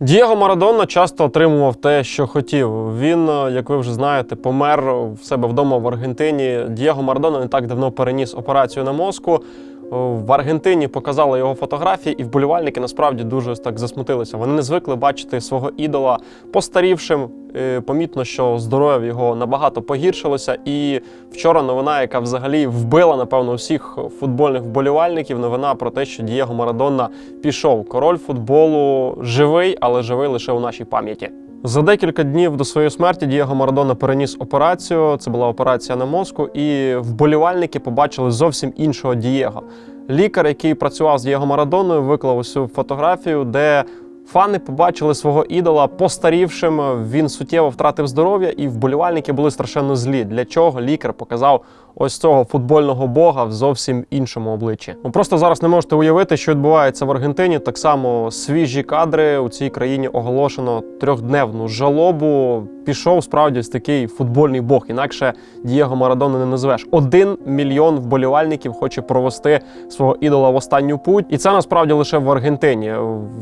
Дієго Марадона часто отримував те, що хотів. Він, е, як ви вже знаєте, помер в себе вдома в Аргентині. Дієго Марадона не так давно переніс операцію на мозку. В Аргентині показали його фотографії, і вболівальники насправді дуже так засмутилися. Вони не звикли бачити свого ідола постарівшим. Е, Помітно, що здоров'я його набагато погіршилося. І вчора новина, яка взагалі вбила, напевно, всіх футбольних вболівальників. Новина про те, що Дієго Марадона пішов. Король футболу живий, але живий лише у нашій пам'яті. За декілька днів до своєї смерті Дієго Марадона переніс операцію. Це була операція на мозку, і вболівальники побачили зовсім іншого Дієго. Лікар, який працював з Дієго Марадоною, виклав цю фотографію, де фани побачили свого ідола постарівшим. Він суттєво втратив здоров'я, і вболівальники були страшенно злі. Для чого лікар показав ось цього футбольного бога в зовсім іншому обличчі? Ну просто зараз не можете уявити, що відбувається в Аргентині. Так само свіжі кадри у цій країні оголошено трьохдневну жалобу. Пішов справді ось такий футбольний бог. Інакше Дієго Марадона не назвеш. Один мільйон вболівальників хоче провести свого ідола в останню путь, і це насправді лише в Аргентині.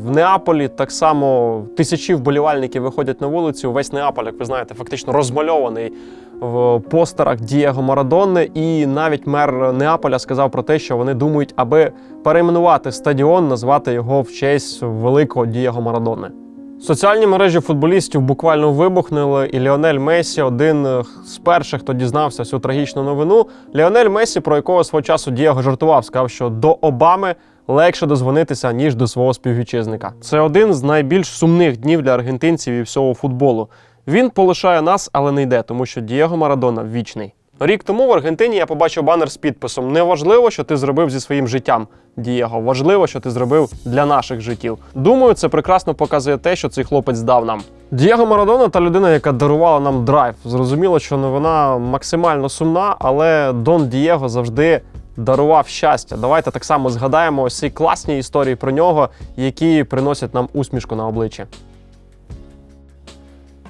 В Неаполі так само тисячі вболівальників виходять на вулицю. Весь Неаполь, як ви знаєте, фактично розмальований в постерах Дієго Марадони. І навіть мер Неаполя сказав про те, що вони думають, аби перейменувати стадіон, назвати його в честь великого Дієго Марадони. Соціальні мережі футболістів буквально вибухнули, і Ліонель Месі один з перших, хто дізнався цю трагічну новину. Ліонель Месі, про якого свого часу Дієго жартував, сказав, що до Обами легше дозвонитися, ніж до свого співвітчизника. Це один з найбільш сумних днів для аргентинців і всього футболу. Він полишає нас, але не йде, тому що Дієго Марадона вічний. Рік тому в Аргентині я побачив банер з підписом: Неважливо, що ти зробив зі своїм життям. Дієго, важливо, що ти зробив для наших життів. Думаю, це прекрасно показує те, що цей хлопець дав нам. Дієго Марадона та людина, яка дарувала нам драйв. Зрозуміло, що новина максимально сумна, але Дон Дієго завжди дарував щастя. Давайте так само згадаємо ось ці класні історії про нього, які приносять нам усмішку на обличчі.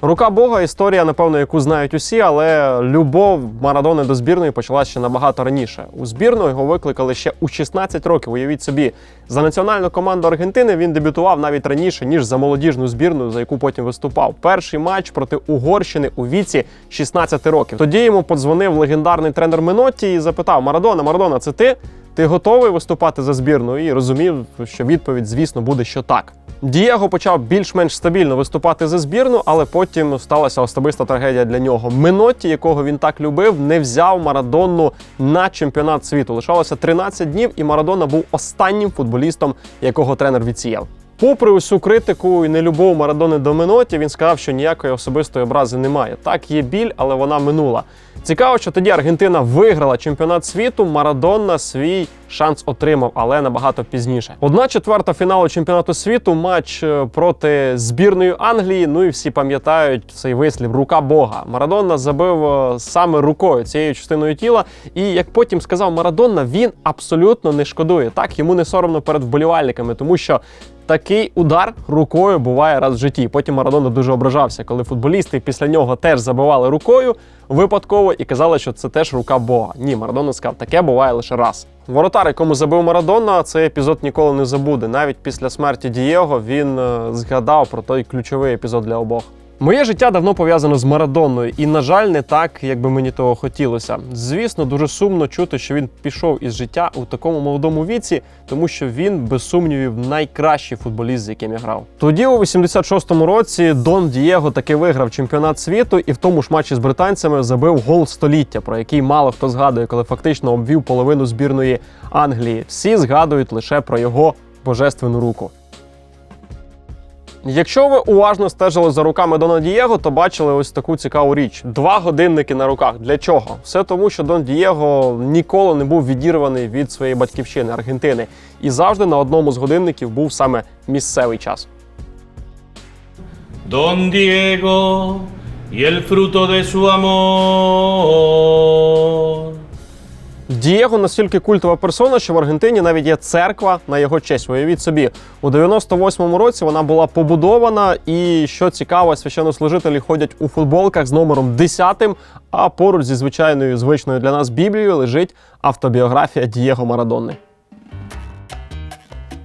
Рука Бога історія, напевно, яку знають усі, але любов Марадони до збірної почалася ще набагато раніше. У збірну його викликали ще у 16 років. Уявіть собі, за національну команду Аргентини він дебютував навіть раніше, ніж за молодіжну збірну, за яку потім виступав. Перший матч проти Угорщини у віці 16 років. Тоді йому подзвонив легендарний тренер Менотті і запитав: Марадона, Марадона, це ти? Ти готовий виступати за збірну? І розумів, що відповідь, звісно, буде, що так. Дієго почав більш-менш стабільно виступати за збірну, але потім сталася особиста трагедія для нього. Менотті, якого він так любив, не взяв Марадонну на чемпіонат світу. Лишалося 13 днів, і Марадона був останнім футболістом, якого тренер відсіяв. Попри усю критику і нелюбов Марадони до Меноті, він сказав, що ніякої особистої образи немає. Так, є біль, але вона минула. Цікаво, що тоді Аргентина виграла чемпіонат світу. Марадонна свій шанс отримав, але набагато пізніше. Одна четверта фіналу чемпіонату світу, матч е, проти збірної Англії. Ну і всі пам'ятають цей вислів рука Бога. Марадонна забив е, саме рукою цією частиною тіла. І як потім сказав Марадонна, він абсолютно не шкодує. Так йому не соромно перед вболівальниками, тому що. Такий удар рукою буває раз в житті. Потім Марадона дуже ображався, коли футболісти після нього теж забивали рукою випадково і казали, що це теж рука Бога. Ні, Марадона сказав, таке буває лише раз. Воротар, якому забив Марадона, цей епізод ніколи не забуде. Навіть після смерті Дієго він е, згадав про той ключовий епізод для обох. Моє життя давно пов'язано з Марадонною, і, на жаль, не так, як би мені того хотілося. Звісно, дуже сумно чути, що він пішов із життя у такому молодому віці, тому що він, без сумнівів, найкращий футболіст, з яким я грав. Тоді, у 86-му році, Дон Дієго таки виграв чемпіонат світу і в тому ж матчі з британцями забив гол століття, про який мало хто згадує, коли фактично обвів половину збірної Англії. Всі згадують лише про його божественну руку. Якщо ви уважно стежили за руками Дона Дієго, то бачили ось таку цікаву річ: два годинники на руках. Для чого? Все тому, що Дон Дієго ніколи не був відірваний від своєї батьківщини Аргентини, і завжди на одному з годинників був саме місцевий час. Y el fruto de su amor. Дієго настільки культова персона, що в Аргентині навіть є церква на його честь. Уявіть собі, у 98-му році вона була побудована, і що цікаво, священнослужителі ходять у футболках з номером 10, а поруч зі звичайною звичною для нас Біблією лежить автобіографія Дієго Марадони.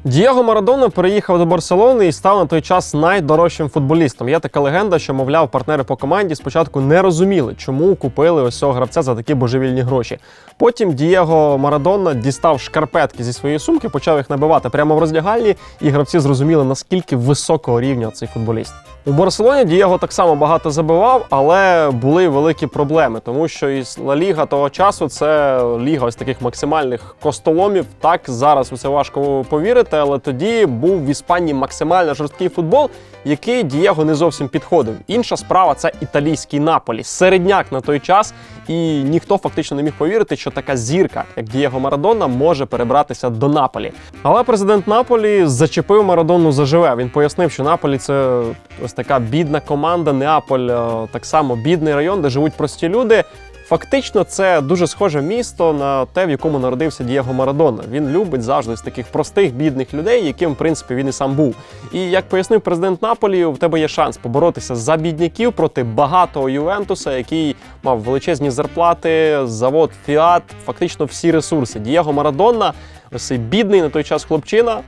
Дієго Марадона переїхав до Барселони і став на той час найдорожчим футболістом. Є така легенда, що, мовляв, партнери по команді спочатку не розуміли, чому купили ось цього гравця за такі божевільні гроші. Потім Дієго Марадона дістав шкарпетки зі своєї сумки, почав їх набивати прямо в роздягальні, і гравці зрозуміли, наскільки високого рівня цей футболіст. У Барселоні Дієго так само багато забивав, але були великі проблеми, тому що і Ла Ліга того часу це ліга ось таких максимальних костоломів. Так зараз у це важко повірити, але тоді був в Іспанії максимально жорсткий футбол, який Дієго не зовсім підходив. Інша справа це італійський Наполі, середняк на той час, і ніхто фактично не міг повірити, що така зірка, як Дієго Марадона, може перебратися до Наполі. Але президент Наполі зачепив Марадону заживе. Він пояснив, що Наполі це ось така бідна команда. Неаполь е, так само бідний район, де живуть прості люди. Фактично, це дуже схоже місто на те, в якому народився Дієго Марадона. Він любить завжди з таких простих бідних людей, яким в принципі він і сам був. І як пояснив президент Наполі, в тебе є шанс поборотися за бідняків проти багатого Ювентуса, який мав величезні зарплати, завод Фіат, фактично всі ресурси. Дієго Марадона, ось цей бідний на той час хлопчина,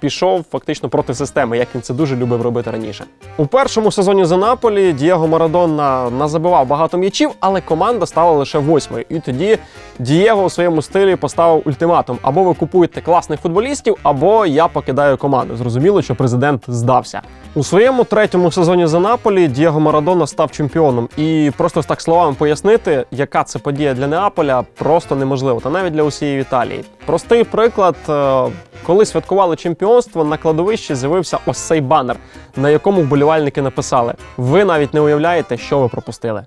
пішов фактично проти системи, як він це дуже любив робити раніше. У першому сезоні за Наполі Дієго Марадона назабивав багато м'ячів, але команда стала лише восьмою. І тоді Дієго у своєму стилі поставив ультиматум: або ви купуєте класних футболістів, або я покидаю команду. Зрозуміло, що президент здався. У своєму третьому сезоні за Наполі Дієго Марадона став чемпіоном. І просто так словами пояснити, яка це подія для Неаполя, просто неможливо, та навіть для усієї Італії. Простий приклад, е, коли святкували чемпіонство, на кладовищі з'явився ось цей банер, на якому вболівальники написали: Ви навіть не уявляєте, що ви пропустили.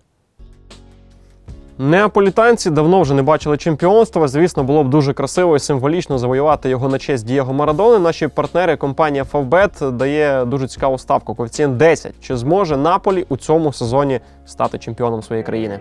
Неаполітанці давно вже не бачили чемпіонства. Звісно, було б дуже красиво і символічно завоювати його на честь Дієго Марадони. Наші партнери, компанія Favbet, дає дуже цікаву ставку. Коефіцієнт 10. Чи зможе Наполі у цьому сезоні стати чемпіоном своєї країни?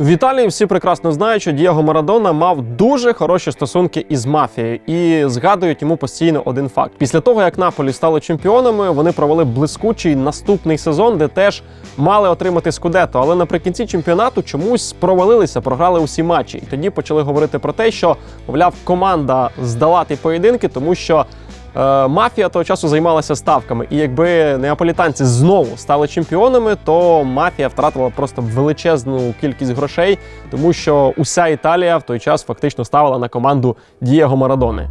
В Італії всі прекрасно знають, що Дієго Марадона мав дуже хороші стосунки із мафією, і згадують йому постійно один факт: після того як Наполі стали чемпіонами, вони провели блискучий наступний сезон, де теж мали отримати скудето. Але наприкінці чемпіонату чомусь провалилися, програли усі матчі. І тоді почали говорити про те, що мовляв, команда здала ті поєдинки, тому що. Е, Мафія того часу займалася ставками, і якби неаполітанці знову стали чемпіонами, то мафія втратила просто величезну кількість грошей, тому що уся Італія в той час фактично ставила на команду Дієго Марадони.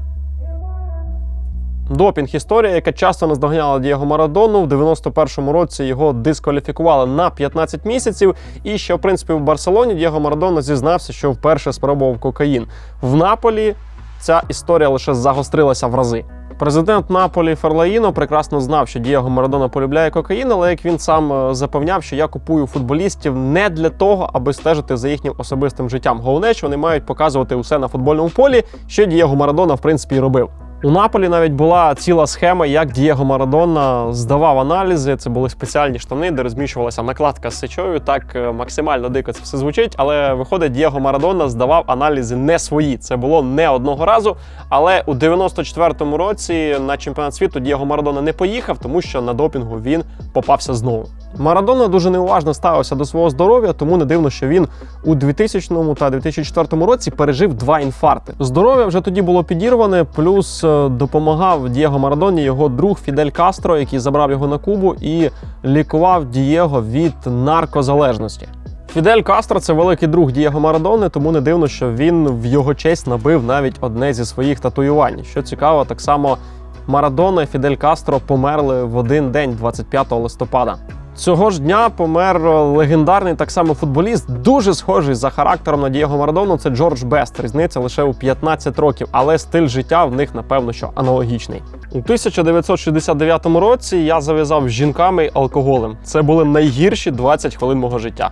Допінг історія, яка часто наздоганяла Дієго Марадону. В 91-му році його дискваліфікували на 15 місяців. І ще, в принципі, в Барселоні Дієго Марадона зізнався, що вперше спробував кокаїн. В Наполі ця історія лише загострилася в рази. Президент Наполі Ферлаїно прекрасно знав, що Дієго Марадона полюбляє кокаїн, але як він сам е, запевняв, що я купую футболістів не для того, аби стежити за їхнім особистим життям. Головне, що вони мають показувати усе на футбольному полі, що Дієго Марадона в принципі робив. У Наполі навіть була ціла схема, як Дієго Марадона здавав аналізи. Це були спеціальні штани, де розміщувалася накладка з сечою. Так е, максимально дико це все звучить. Але виходить, Дієго Марадона здавав аналізи не свої. Це було не одного разу. Але у 94-му році на чемпіонат світу Дієго Марадона не поїхав, тому що на допінгу він попався знову. Марадона дуже неуважно ставився до свого здоров'я, тому не дивно, що він у 2000 та 2004 році пережив два інфаркти. Здоров'я вже тоді було підірване, плюс е, допомагав Дієго Марадоні його друг Фідель Кастро, який забрав його на Кубу і лікував Дієго від наркозалежності. Фідель Кастро це великий друг Дієго Марадони, тому не дивно, що він в його честь набив навіть одне зі своїх татуювань. Що цікаво, так само Марадона і Фідель Кастро померли в один день, 25 листопада. Цього ж дня помер легендарний так само футболіст, дуже схожий за характером на Дієго Марадону. Це Джордж Бест. Різниця лише у 15 років, але стиль життя в них напевно що аналогічний. У 1969 році я зав'язав з жінками і алкоголем. Це були найгірші 20 хвилин мого життя.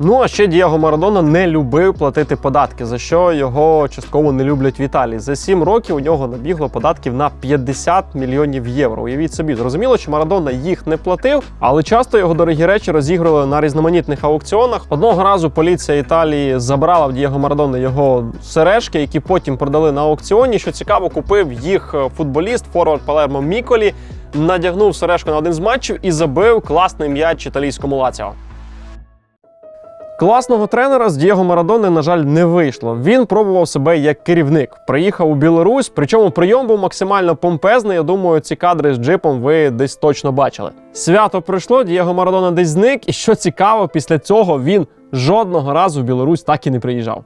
Ну а ще Дієго Марадона не любив платити податки, за що його частково не люблять в Італії. За 7 років у нього набігло податків на 50 мільйонів євро. Уявіть собі, зрозуміло, що Марадона їх не платив, але часто його дорогі речі розігрували на різноманітних аукціонах. Одного разу поліція Італії забрала в Дієго Марадона його сережки, які потім продали на аукціоні. Що цікаво, купив їх футболіст Форвард Палермо Міколі, надягнув сережку на один з матчів і забив класний м'яч італійському лаціо. Класного тренера з Дієго Марадони, на жаль, не вийшло. Він пробував себе як керівник. Приїхав у Білорусь, причому прийом був максимально помпезний. Я думаю, ці кадри з джипом ви десь точно бачили. Свято пройшло, Дієго Марадона десь зник, і що цікаво, після цього він жодного разу в Білорусь так і не приїжджав.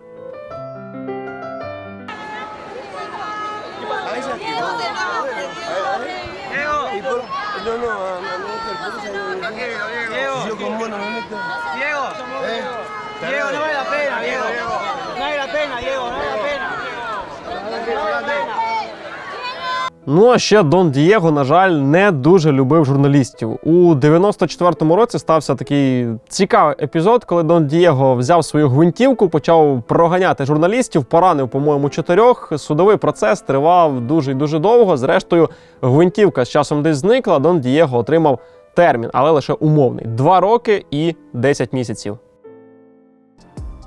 Ну а ще Дон Дієго, на жаль, не дуже любив журналістів. У 94-му році стався такий цікавий епізод, коли Дон Дієго взяв свою гвинтівку, почав проганяти журналістів, поранив, по-моєму, чотирьох. Судовий процес тривав дуже і дуже довго. Зрештою, гвинтівка з часом десь зникла. Дон Дієго отримав термін, але лише умовний: два роки і 10 місяців.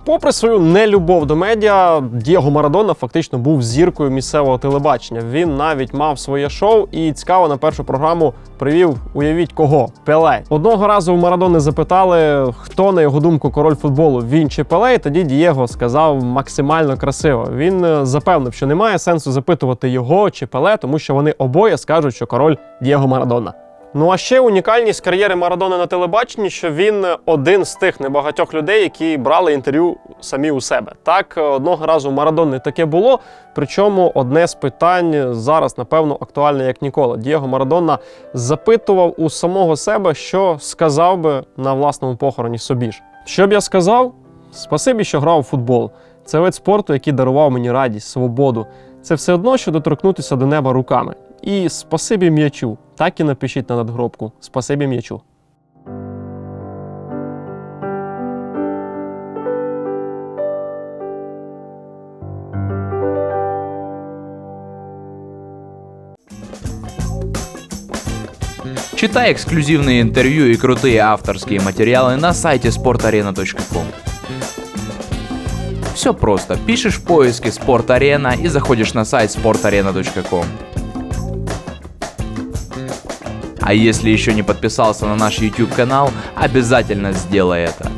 Попри свою нелюбов до медіа, Дієго Марадона фактично був зіркою місцевого телебачення. Він навіть мав своє шоу і цікаво на першу програму привів. Уявіть кого Пеле. Одного разу у Марадони запитали, хто на його думку король футболу він чи Пеле. І тоді Дієго сказав максимально красиво. Він е, запевнив, що немає сенсу запитувати його чи Пеле, тому що вони обоє скажуть, що король Дієго Марадона. Ну а ще унікальність кар'єри Марадони на телебаченні, що він один з тих небагатьох людей, які брали інтерв'ю самі у себе. Так, одного разу у Марадони таке було. Причому одне з питань зараз, напевно, актуальне як ніколи. Дієго Марадона запитував у самого себе, що сказав би на власному похороні собі ж. Що б я сказав? Спасибі, що грав у футбол. Це вид спорту, який дарував мені радість, свободу. Це все одно, що доторкнутися до неба руками. І спасибі м'ячу. Так і напишіть на надгробку. Спасибі м'ячу. Читай эксклюзивные интервью и крутые авторские материалы на сайте sportarena.com. Все просто. Пишешь в поиске «Спорт-арена» и заходишь на сайт sportarena.com. А если еще не подписался на наш YouTube канал, обязательно сделай это.